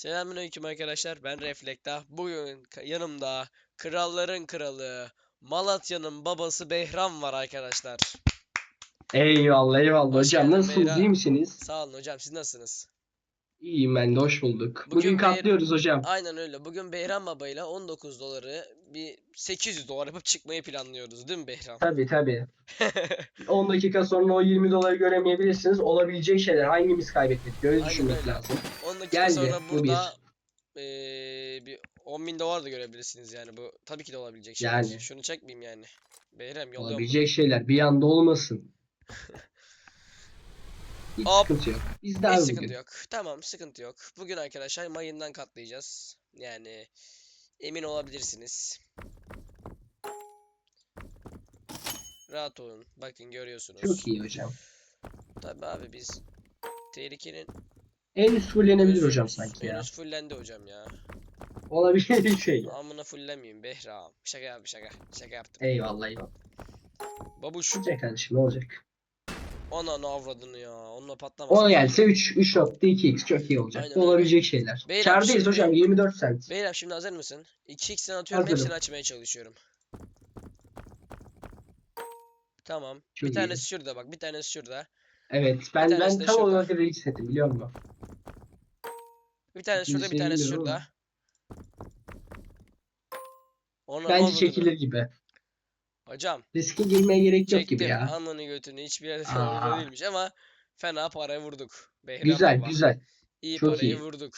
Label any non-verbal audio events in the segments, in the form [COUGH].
Selamünaleyküm arkadaşlar. Ben Reflekta. Bugün yanımda kralların kralı Malatya'nın babası Behram var arkadaşlar. Eyvallah eyvallah Hoş hocam nasılsınız Beyra. iyi misiniz? Sağ olun hocam. Siz nasılsınız? İyiyim ben de hoş bulduk. Bugün Bugün, katlıyoruz hocam. Aynen öyle. Bugün Behram Baba ile 19 doları bir 800 dolar yapıp çıkmayı planlıyoruz, değil mi Behram? [LAUGHS] Tabii tabii. 10 dakika sonra o 20 doları göremeyebilirsiniz. Olabilecek şeyler hangimiz kaybettik Aynen düşünmek öyle. lazım. 10 dakika Geldi, sonra bu burada eee, bir 10 bin dolar da görebilirsiniz yani. Bu tabii ki de olabilecek şeyler. Yani. Şunu çekmeyeyim yani. Behram yolluyorum. bunu. Olabilecek şeyler bir anda olmasın. [LAUGHS] Hiç Hop. sıkıntı yok. Biz Hiç sıkıntı bugün. yok. Tamam, sıkıntı yok. Bugün arkadaşlar mayından katlayacağız. Yani emin olabilirsiniz. Rahat olun. Bakın görüyorsunuz. Çok iyi hocam. Tabii abi biz tehlikenin En üst fullenebilir hocam sanki ya. Henüz fullendi hocam ya. Olabilecek şey. Amına fullemeyeyim Behram. Şaka yap şaka. Şaka yaptım. Eyvallah eyvallah. Babuş. Olacak kardeşim ne olacak? Ananı avradını ya. Onunla patlamasın. Ona gelse 3 3.2x çok iyi olacak. Aynen Bu öyle. olabilecek şeyler. Beyler, Kârdayız şimdi- hocam 24 cent. Beyler şimdi hazır mısın? 2x'ten atıyorum Hazırım. hepsini açmaya çalışıyorum. Tamam. Çok bir iyi. tanesi şurada bak. Bir tanesi şurada. Evet ben ben de tam şurada. olarak öyle hissettim biliyor musun? Bir tanesi şurada, bir tanesi bilmiyorum şurada. Ona Bence çekilir gibi. Hocam Riske girmeye gerek yok gibi ya. Ananı götünü hiçbir yerde Aa. umurumda değilmiş ama fena parayı vurduk. Behram Güzel baba. güzel. İyi Çok parayı iyi. vurduk.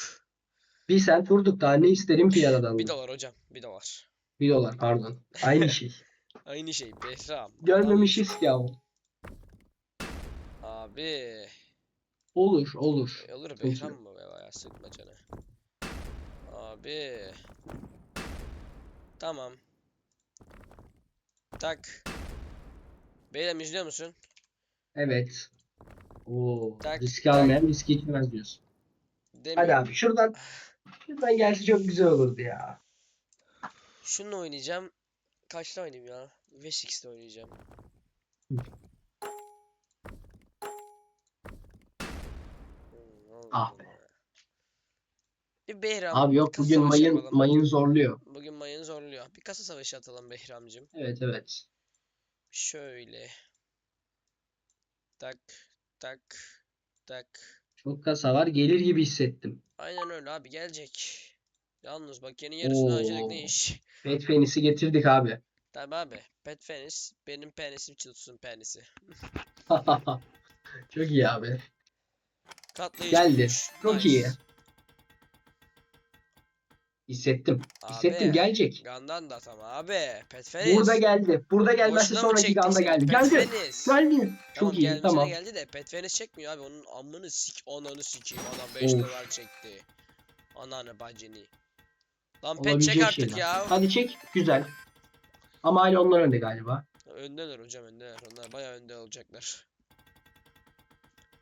Bir sent vurduk daha ne isterim ki yaradan? Bir dolar hocam. Bir dolar. Bir dolar pardon. Aynı [LAUGHS] şey. Aynı şey. Behram. Görmemişiz ki ya. Abi. Olur olur. E olur Behram mı be ya sıkma canı. Abi. Tamam. Tak. Beyler izliyor musun? Evet. Oo, Tak, risk tak. almayan riske girmez diyorsun. Hadi Demiyorum. abi şuradan şuradan gelse çok güzel olurdu ya. Şununla oynayacağım. Kaçta oynayayım ya? 5x'te oynayacağım. Hı. Ah ya? Bir Behram. Abi yok bugün mayın yapalım. mayın zorluyor. Bugün mayın zorluyor. Bir kasa savaşı atalım Behramcığım. Evet evet. Şöyle. Tak tak tak. Çok kasa var gelir gibi hissettim. Aynen öyle abi gelecek. Yalnız bak yeni yarısını harcadık ne iş? Pet Fenix'i getirdik abi. Tabi abi. Pet Fenis benim penisim tutsun penisi. [LAUGHS] Çok iyi abi. Katlayıcı Geldi. Çok nice. iyi. Hissettim. Hissettim Abi, gelecek. Gandan da tam abi. Pet Fenis. Burada geldi. Burada gelmezse Boşuna mı sonraki çektik ganda geldi. Geldi. Geldi. Çok Tamam iyi. Tamam. geldi de Pet Fenis çekmiyor abi. Onun amını sik ananı sikeyim. Adam 5 Of. dolar çekti. Ananı bacını. Lan pet çek Olabilecek artık şeyler. ya. Hadi çek. Güzel. Ama hala onlar önde galiba. Öndeler hocam öndeler. Onlar bayağı önde olacaklar.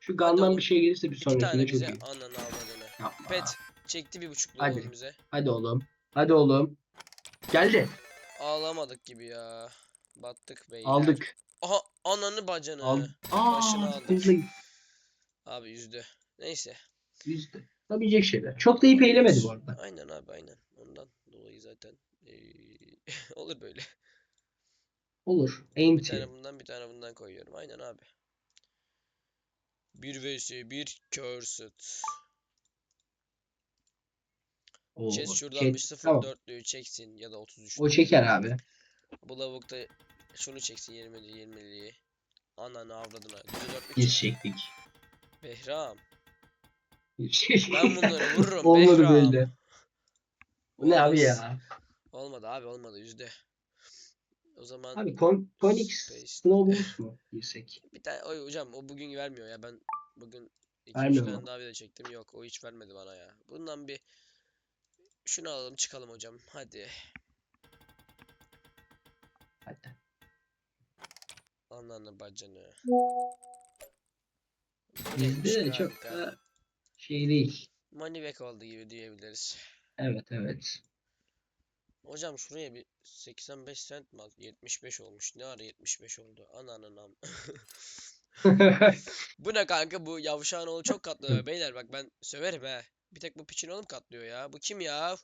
Şu Gan'dan bir şey gelirse bir İki tane sonrakinde çok bize iyi. ananı avradını. Yapma. Pet çekti bir buçuk Hadi. bize. Hadi oğlum. Hadi oğlum. Geldi. Ağlamadık gibi ya. Battık beyler. Aldık. Aha ananı bacanı. Al. Başını Aa, aldık. hızlı Abi yüzdü. Neyse. yüzdü. Olabilecek şeyler. Çok da iyi eylemedi bu arada. Aynen abi aynen. Ondan dolayı zaten eee, [LAUGHS] olur böyle. Olur. Bir tane bundan bir tane bundan koyuyorum. Aynen abi. 1 vs 1 Cursed. Oo, Chess şuradan şey- bir 0 tamam. 4'lüğü çeksin ya da 33. O çeker abi. Bu lavuk da şunu çeksin 20'li 20'liyi. Ananı avradına. %4'lük Biz çek. çektik. Behram. Bir [LAUGHS] Ben bunları vururum Olmadı Behram. böyle. Bu ne abi ya? Olmadı abi olmadı yüzde. O zaman Abi Kon Konix. Snowballs mu girsek? [LAUGHS] bir tane oy hocam o bugün vermiyor ya ben bugün 2 3 Vermiyor tane daha video çektim yok o hiç vermedi bana ya. Bundan bir şunu alalım çıkalım hocam hadi. Hadi. Ananı bacını. Bizde de çok da şey değil. Money back oldu gibi diyebiliriz. Evet evet. Hocam şuraya bir 85 cent mi al? 75 olmuş. Ne ara 75 oldu? Ananın am. [LAUGHS] Bu ne kanka bu yavşağın oğlu çok katlı [LAUGHS] beyler bak ben söverim he. Bir tek bu piçin oğlum katlıyor ya. Bu kim ya?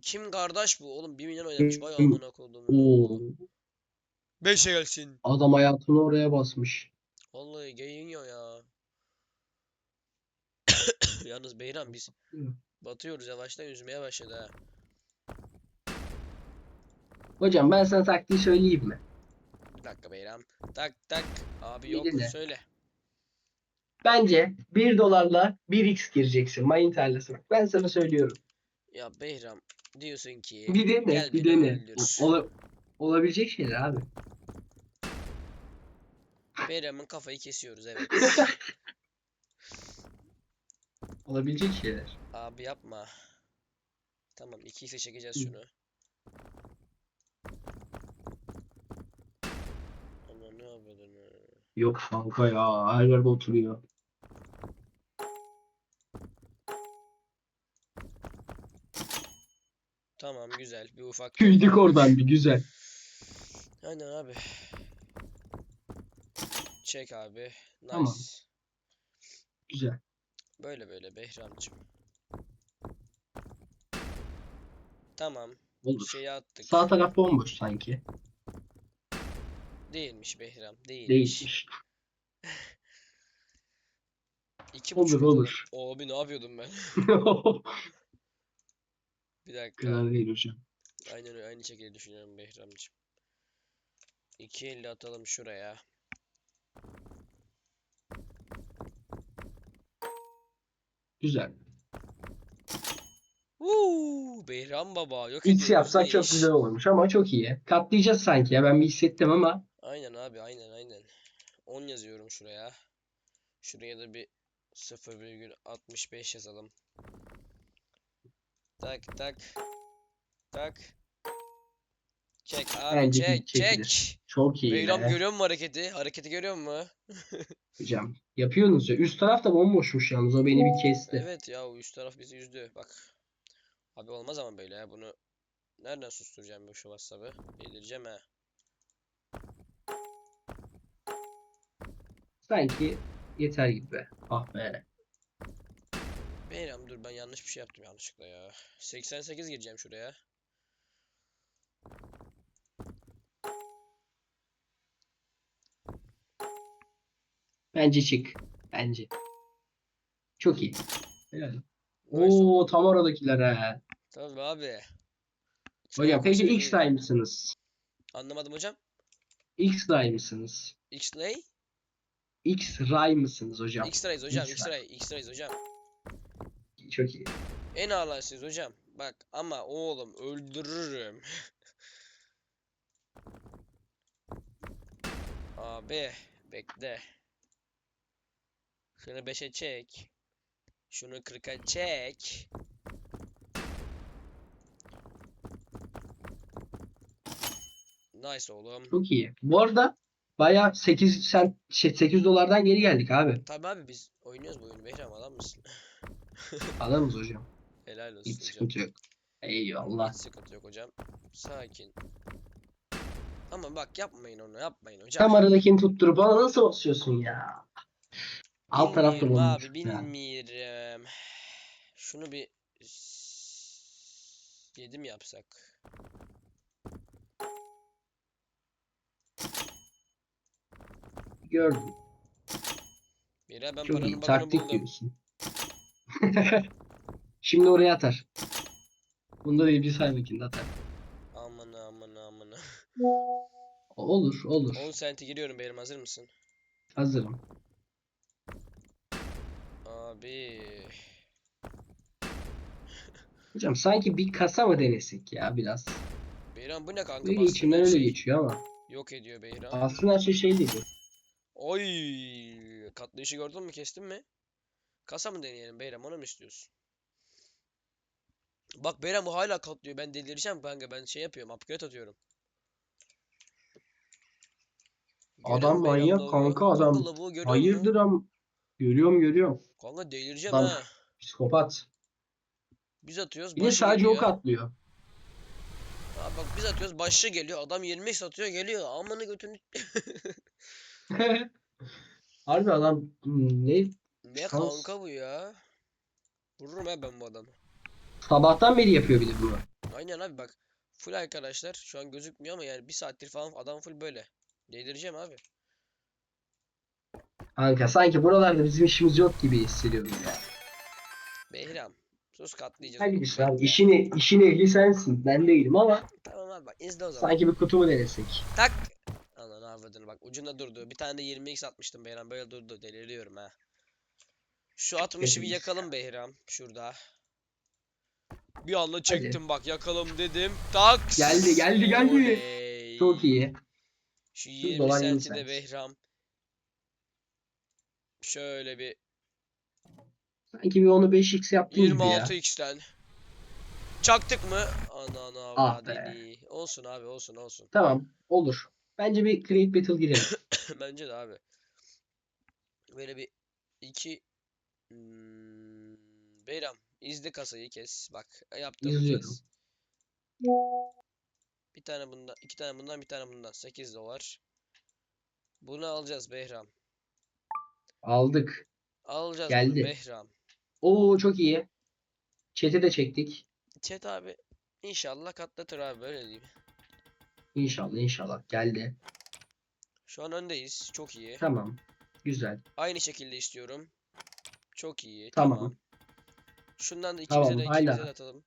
Kim kardeş bu? Oğlum 1 milyon oynamış. Vay Kim? amına koydum. Oo, 5'e gelsin. adam hayatını oraya basmış. Vallahi yayınıyor ya. [COUGHS] Yalnız Beyran biz batıyoruz yavaştan yüzmeye başladı ha. Hocam ben sana taktiği söyleyeyim mi? Bir dakika Beyran. Tak tak. Abi yok söyle. Bence 1 dolarla 1x gireceksin mayın tarlasına. Ben sana söylüyorum. Ya Beyram diyorsun ki Bir dene, bir dene. Ola- olabilecek şeyler abi. Beyram'ın kafayı kesiyoruz evet. [LAUGHS] Olabilecek şeyler. Abi yapma. Tamam 2x'e çekeceğiz şunu. Ama ne yapıyordun ha? Yok kanka ya her yerde oturuyor. Tamam güzel bir ufak [LAUGHS] Tüydük oradan bir güzel. Aynen abi. Çek abi. Nice. Tamam. Güzel. Böyle böyle Behramcığım. Tamam. Olur. Şeyi attık. Sağ taraf bomboş sanki. Değilmiş Behram. Değilmiş. Değilmiş. [LAUGHS] İki Olur, olur. Abi ne yapıyordum ben? [LAUGHS] Bir dakika. Kadar değil hocam. Aynen öyle. Aynı şekilde düşünüyorum Behramcığım. 2.50 atalım şuraya. Güzel. Uuu, Behram baba yok X ediyoruz yapsak çok iş. güzel olurmuş ama çok iyi. Katlayacağız sanki ya ben bir hissettim ama. Aynen abi aynen aynen. 10 yazıyorum şuraya. Şuraya da bir 0,65 yazalım. Tak tak. Tak. Çek abi Bence çek çekilir. çek. Çok iyi Beyram be. görüyor musun hareketi? Hareketi görüyor musun? [LAUGHS] Hocam yapıyorsunuz ya. Üst taraf da bomboşmuş yalnız o beni bir kesti. Evet ya üst taraf bizi üzdü. Bak. Abi olmaz ama böyle ya bunu. Nereden susturacağım bu şu WhatsApp'ı? Bildireceğim ha. Sanki yeter gibi be. Ah be. Beyram dur ben yanlış bir şey yaptım yanlışlıkla ya. 88 gireceğim şuraya. Bence çık. Bence. Çok iyi. Helal. Oo tam oradakiler he. Tabii abi. Hocam Çok peki hoşuma X gidiyor. ray mısınız? Anlamadım hocam. X ray mısınız? X ne? X ray mısınız hocam? X-rays hocam, X-ray. X-ray, X-rays hocam. Çok iyi. En ağlarsınız hocam. Bak ama oğlum öldürürüm. [LAUGHS] Abi bekle. Şunu 5'e çek. Şunu 40'a çek. Nice oğlum. Çok iyi. Bu arada bayağı 8 sen şey, 8 dolardan geri geldik abi. Tabii abi biz oynuyoruz bu oyunu. Behram adam mısın? [LAUGHS] Adamız hocam. Helal olsun Hiç hocam. sıkıntı yok. Eyvallah. Hiç sıkıntı yok hocam. Sakin. Ama bak yapmayın onu yapmayın hocam. Tam aradakini tutturup bana nasıl basıyorsun ya? Alt tarafta Bilmiyorum bulunmuş. abi bilmiyorum. Şunu bir 7 mi yapsak? Gördüm. Bira ben Çok paranın iyi. Taktik buldum. diyorsun. [LAUGHS] Şimdi oraya atar. Bunda değil bir sonrakinde atar. Aman aman aman. Olur olur. 10 senti giriyorum benim hazır mısın? Hazırım. Abi. Hocam sanki bir kasa mı denesek ya biraz? Beyran bu ne kanka? Böyle içimden her öyle şey geçiyor ama. Yok ediyor Beyran. Aslında her şey şey değil. Oy! Katlayışı gördün mü? Kestin mi? Kasa mı deneyelim Beyram? Onu mu istiyorsun? Bak Beyram bu hala katlıyor. Ben delireceğim kanka. Ben şey yapıyorum. Upgrade atıyorum. Adam Beyram manyak lavuğu? kanka, adam lavuğu Hayırdır am. Görüyorum görüyorum. Kanka delireceğim Adam ha. psikopat. Biz atıyoruz. Başı sadece ok geliyor. atlıyor. Abi bak biz atıyoruz. Başı geliyor. Adam 20 atıyor geliyor. Amanı götünü. [LAUGHS] [LAUGHS] Harbi adam hmm, ne Ne Şans. kanka bu ya? Vururum ha ben bu adamı. Sabahtan beri yapıyor bir de bunu. Aynen abi bak. Full arkadaşlar. Şu an gözükmüyor ama yani bir saattir falan adam full böyle. Delireceğim abi. Kanka sanki buralarda bizim işimiz yok gibi hissediyorum ya. Behram. Sus katlayacağız. Hadi bir şey. İşini, işin ehli sensin. Ben değilim ama Tamam abi bak izle o zaman. sanki bir kutu mu denesek? Tak. Avradını bak ucunda durdu. Bir tane de 20x atmıştım Behram böyle durdu. Deliriyorum ha. Şu 60'ı bir yakalım Behram. Şurada. Bir anda çektim bak yakalım dedim. Tak. Geldi, geldi, geldi. Oley. Çok iyi. Şu Yüz 20 dolar, yirmi senti de. Behram. Şöyle bir Sanki bir onu 5x yaptın gibi ya. 26x'ten. Çaktık mı? Ananı Ah be. Olsun abi olsun olsun. Tamam olur. Bence bir Create Battle girelim. [COUGHS] Bence de abi. Böyle bir iki hmm, Beyram izle kasayı kes. Bak yaptığımı İzliyorum. kes. Bir tane bundan, iki tane bundan, bir tane bundan. 8 dolar. Bunu alacağız Behram. Aldık. Alacağız Geldi. bunu Behram. Oo çok iyi. Chat'e de çektik. Chat abi inşallah katlatır abi böyle diyeyim. İnşallah inşallah. Geldi. Şu an öndeyiz. Çok iyi. Tamam. Güzel. Aynı şekilde istiyorum. Çok iyi. Tamam. Tamam. Şundan da ikimize Tamam, de ikimize hala. de atalım.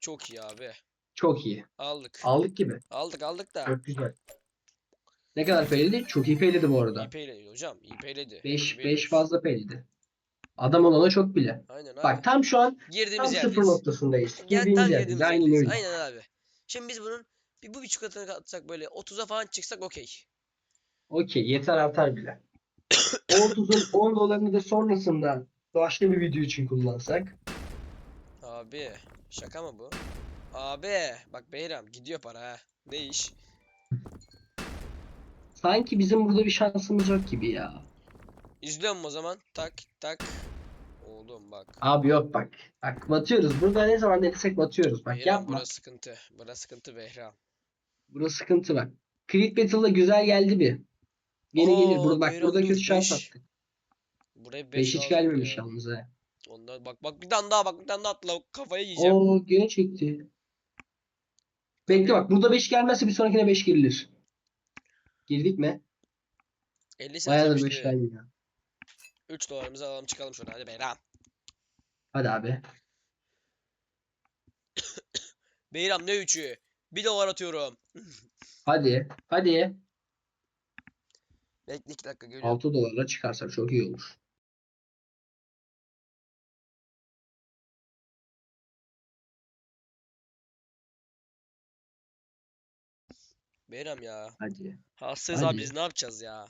Çok iyi abi. Çok iyi. Aldık. Aldık gibi. Aldık aldık da. Çok güzel. Ne kadar payledi? Çok iyi payledi bu arada. İyi peyledi hocam. iyi peyledi. 5 Haberiniz 5 olsun. fazla payledi. Adam olana çok bile. Aynen abi. Bak tam şu an tam Girdiğimiz sıfır yerdeyiz. noktasındayız. Yani Girdiğimiz tam yerdeyiz. Aynen öyle. Aynen abi. Şimdi biz bunun bir bu buçuk katını katsak böyle 30'a falan çıksak okey. Okey yeter artar bile. [COUGHS] 30'un 10 dolarını da sonrasında başka bir video için kullansak. Abi şaka mı bu? Abi bak Beyram gidiyor para ha. Ne iş? Sanki bizim burada bir şansımız yok gibi ya. İzliyorum o zaman. Tak tak. Oğlum bak. Abi yok bak. Bak batıyoruz. Burada ne zaman denesek batıyoruz. Bak Beyram yapma. burası sıkıntı. Burası sıkıntı Behram. Burası sıkıntı bak. Creed Battle'da güzel geldi bir. Yeni gelir. Oo, Burada, bak burada kötü şans attık. Buraya 5 5 hiç gelmemiş yalnız ha. Ondan bak bak bir tane daha bak bir tane daha atla kafaya yiyeceğim. Oo gene çekti. Bekle bak burada 5 gelmezse bir sonrakine 5 girilir. Girdik mi? 50 sent Bayağıdır 5 yapıştı. gelmiyor. 3 dolarımızı alalım çıkalım şuradan hadi Beyram. Hadi abi. [COUGHS] Beyram ne 3'ü? 1 dolar atıyorum. Hadi. Hadi. Bekle 2 dakika geliyorum. 6 dolarla çıkarsak çok iyi olur. Beyram ya. Hadi. Hastayız Hadi. abi biz ne yapacağız ya?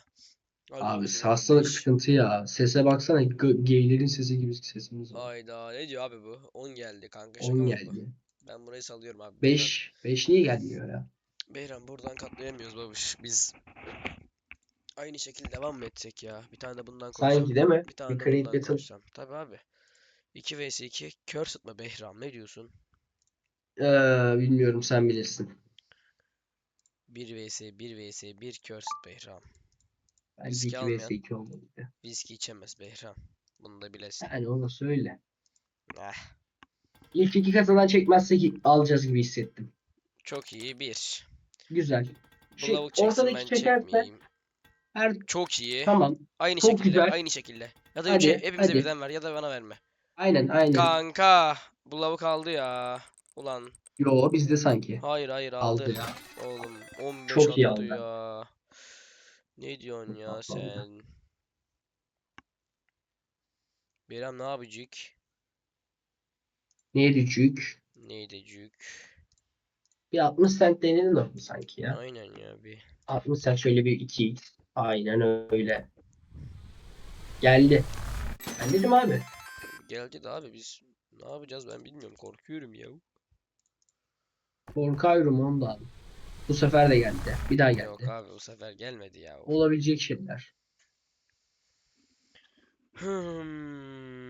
Abi bakayım, hastalık beş. sıkıntı ya. Sese baksana. Geylerin sesi gibi sesimiz var. Hayda ne diyor abi bu? 10 geldi kanka şaka 10 mı bu? Ben burayı salıyorum abi. buradan. 5. 5 niye gelmiyor ya? Beyram buradan katlayamıyoruz babuş. Biz aynı şekilde devam mı etsek ya? Bir tane de bundan koysam. Sanki değil mi? Bir tane Bir de bundan Battle. koysam. Tabii abi. 2 vs 2 kör sıtma Behram ne diyorsun? Ee, bilmiyorum sen bilirsin. 1 vs 1 vs 1 kör sıt Behram. Bence Riski 2 vs almayan. 2 olmalıydı. Viski içemez Behram. Bunu da bilesin. Yani onu söyle. Eh, İlk iki kasadan çekmezsek alacağız gibi hissettim. çok iyi 1. Güzel. Şey, lavuk çeksin ben ortadaki çekerse her Çok iyi. tamam. Aynı çok şekilde, güzel. aynı şekilde. Ya da Hadi, üçe hepimize hadi. birden ver ya da bana verme. Aynen aynen. Kanka, bu lavuk aldı ya. Ulan, Yo bizde sanki. hayır hayır Aldı aldı. ya. Oğlum 15 Çok iyi attı aldı. ya. Ne diyorsun ya aldı. sen? Berem ne yapacak? Neye düşük? Neydi cük? Bir 60 cent denedin mi sanki ya? Aynen ya bir. 60 cent şöyle bir 2 Aynen öyle. Geldi. Ben dedim abi. Geldi de abi biz ne yapacağız ben bilmiyorum korkuyorum ya. Korkuyorum ondan. Bu sefer de geldi. Bir daha Yok geldi. abi bu sefer gelmedi ya. Olabilecek şeyler. Hmm.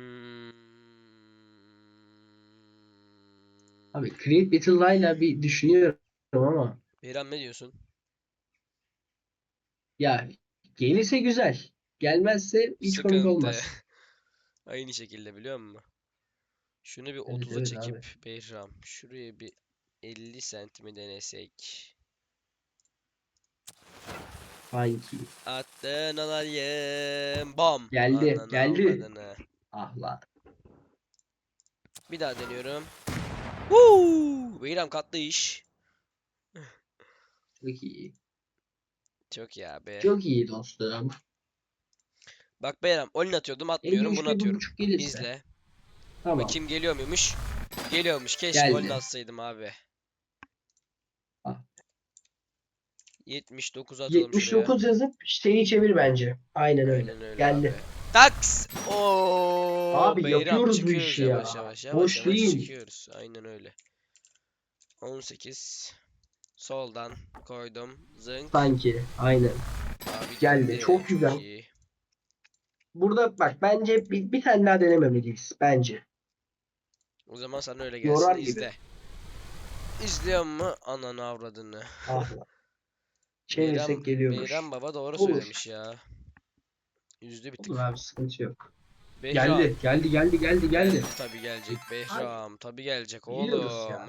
Abi Create Battle'layla bir düşünüyorum ama Berem ne diyorsun? ya gelirse güzel. Gelmezse hiç komik Sıkıntı. olmaz. [LAUGHS] Aynı şekilde biliyor musun? Şunu bir Evet, 30'a evet çekip Behram şuraya bir 50 sentimi denesek. Sanki. Attın alayım. Bam. Geldi, Ananı geldi. avradını. Ah lan. Bir daha deniyorum. Woo! Behram katlı iş. Çok iyi. Çok iyi abi. Çok iyi dostum. Bak Behram olin atıyordum atmıyorum bunu 53 atıyorum. İzle. Tamam. Bakayım geliyor muymuş? Geliyormuş. Keşke Geldi. golünü atsaydım abi. Ah. 79 atalım şuraya. 79 yazıp şeyi çevir bence. Aynen öyle. Aynen öyle Geldi. abi. Taks! Oo, Abi Beyram, yapıyoruz bu işi yavaş ya. Yavaş yavaş Boş yavaş değil. çıkıyoruz. Aynen öyle. 18 soldan koydum. Zınk. Sanki. Aynen. Abi Geldi. Çok güzel. iyi. Burada bak bence bir, bir tane daha denememeliyiz. Bence. O zaman sana öyle Yorar gelsin. gibi. izle. İzliyor mu? Ananı avradını. Ah. Çevirsek geliyormuş. Beyram baba doğru Olur. söylemiş ya. Yüzdü bir tık. Olur abi sıkıntı yok. Behram. Geldi. Geldi geldi geldi geldi. Tabii gelecek Behram. Tabii gelecek oğlum. ya.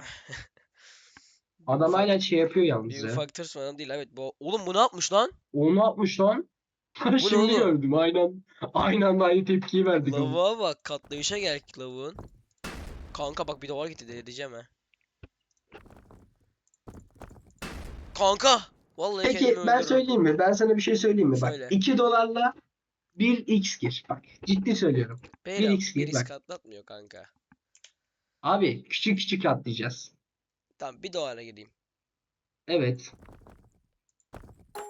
Adam hala şey yapıyor yalnız Bir ya. ufak tırs falan değil evet. Bu oğlum bu ne yapmış lan? O ne yapmış lan? [LAUGHS] Şimdi oğlum? gördüm. Aynen. Aynen aynı tepkiyi verdik. Lavuğa bak katlayışa gel lavuğun. Kanka bak bir de var gitti delireceğim ha. Kanka! Vallahi Peki kendimi ben öldürürüm. söyleyeyim mi? Ben sana bir şey söyleyeyim mi? Bak Söyle. 2 dolarla 1x gir. Bak ciddi söylüyorum. Beyram, 1x gir, bak. katlatmıyor kanka. Abi küçük küçük atlayacağız. Tamam bir dolara gireyim. Evet.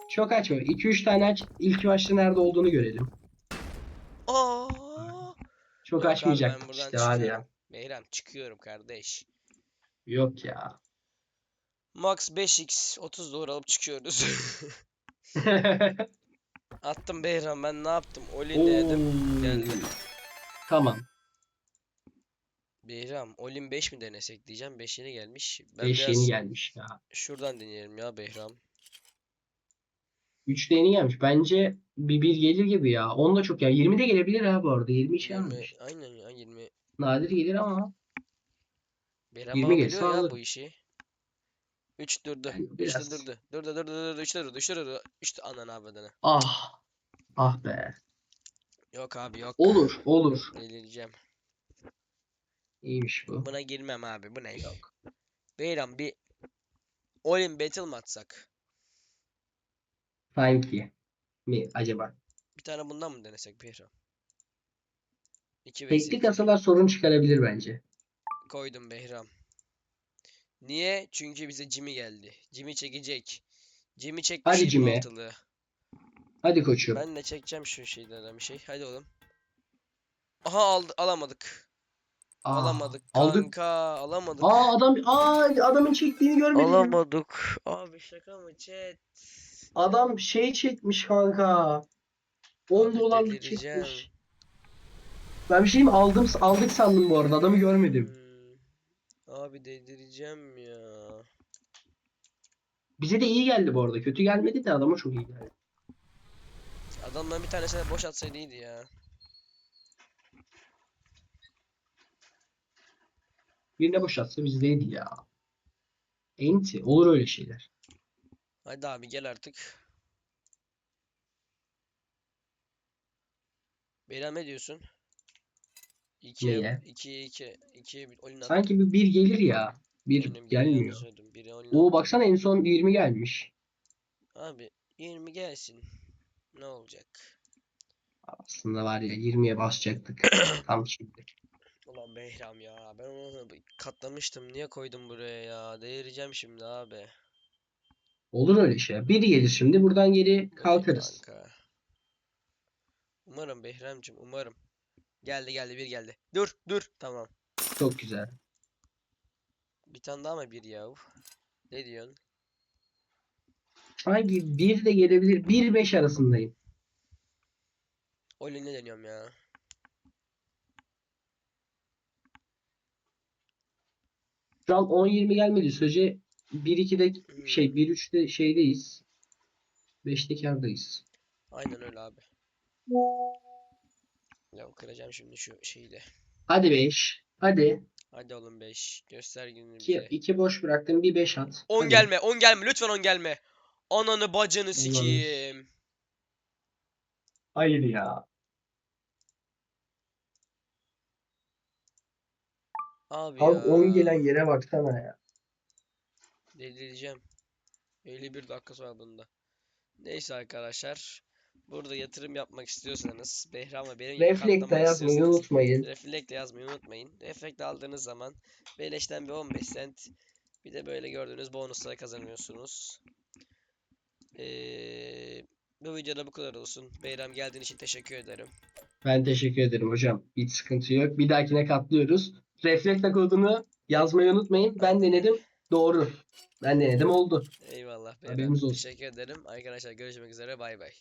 Çok açma. 2-3 tane aç. İlk başta nerede olduğunu görelim. Aa! Çok Yok buradan işte var ya. çıkıyorum. Beyram çıkıyorum kardeş. Yok ya. Max 5x 30 dolar alıp çıkıyoruz. [LAUGHS] [LAUGHS] Attım Beyram ben ne yaptım? Olin denedim. geldi. Tamam. Beyram, Olin 5 mi denesek diyeceğim. 5 yeni gelmiş. Ben 5 biraz yeni gelmiş ya. şuradan deneyelim ya Beyram. 3 de yeni gelmiş. Bence bir 1 gelir gibi ya. 10 da çok ya. 20 de gelebilir ha bu arada. 20 hiç 20, gelmemiş. aynen ya 20. Nadir gelir ama. Beyram 20 baba gelirse biliyor ya bu işi. 3 durdu. Yani 3'te biraz- durdu. Durdu durdu durdu. 3'te durdu. 3'te durdu. 3'te anan avradını. Ah. Ah be. Yok abi yok. Olur. Olur. Delireceğim. İyiymiş bu. Buna girmem abi. Bu ne? Yok. Beyram bir Olin Battle mı atsak? Sanki. Mi acaba? Bir tane bundan mı denesek Beyram? 2 vs Teknik kasalar sorun çıkarabilir bence. koydum Behram. Niye? Çünkü bize Jimmy geldi. Jimmy çekecek. Jimmy çekmiş Hadi Jimmy. 26'lı. Hadi koçum. Ben de çekeceğim şu şeylerden bir şey. Hadi oğlum. Aha aldı, alamadık. Aa, alamadık Aldık. kanka. Alamadık. Aa adam aa adamın çektiğini görmedim. Alamadık. Abi şaka mı chat? Adam şey çekmiş kanka. 10 Abi dolarlık çekmiş. Ben bir şey mi aldım aldık sandım bu arada. Adamı görmedim. Abi delireceğim ya. Bize de iyi geldi bu arada. Kötü gelmedi de adama çok iyi geldi. Adamdan bir tanesine boş atsaydı iyiydi ya. Birine boş atsa bizdeydi ya. Enti. Olur öyle şeyler. Hadi abi gel artık. Beyler ne diyorsun? 2 Neye? 2 2 2 Olin at. Sanki bir bir gelir ya. Bir gelmiyor. yanlış söyledim, Biri Olin Oo baksana en son 20 gelmiş. Abi 20 gelsin. Ne olacak? Aslında var ya 20'ye basacaktık. [CLEARS THROAT] Tam şimdi. Ulan Behram ya. Ben onu bir katlamıştım. Niye koydum buraya ya? Delireceğim şimdi abi. Olur öyle şey. Biri gelir şimdi. Buradan geri Öyle kalkarız. kanka. Umarım Behramcığım umarım. Geldi geldi bir geldi. Dur dur tamam. Çok güzel. Bir tane daha mı bir ya? Uf. Ne diyorsun? Sanki bir de gelebilir. 1-5 arasındayım. Olin ne deniyorum ya? Şu an 10-20 gelmedi sürece 1-2'de Hmm. şey 1-3'te şeydeyiz. 5'te kârdayız. Aynen öyle abi. Ya kıracağım şimdi şu şeyi de. Hadi 5. Hadi. Hadi oğlum 5. Göster gününü 2, bize. 2 boş bıraktım. Bir 5 at. 10 Hadi. gelme, 10 gelme. Lütfen 10 gelme. Ananı bacını sikeyim. Hayır ya. Abi Abi ya. 10 gelen yere baksana ya. Delireceğim. 51 dakikası var bunda. Neyse arkadaşlar. Burada yatırım yapmak istiyorsanız Behram'la benim gibi Reflekte katlamak yazmayı istiyorsanız unutmayın. Reflekte yazmayı unutmayın. Reflekte aldığınız zaman beleşten bir 15 cent bir de böyle gördüğünüz bonusları kazanıyorsunuz. Ee, bu videoda bu kadar olsun. Beyram geldiğin için teşekkür ederim. Ben teşekkür ederim hocam. Hiç sıkıntı yok. Bir dahakine katlıyoruz. Reflekte kodunu yazmayı unutmayın. Ben denedim. Doğru. Ben denedim oldu. Eyvallah Haberiniz Beyram. olsun. Teşekkür ederim. Arkadaşlar görüşmek üzere. Bay bay.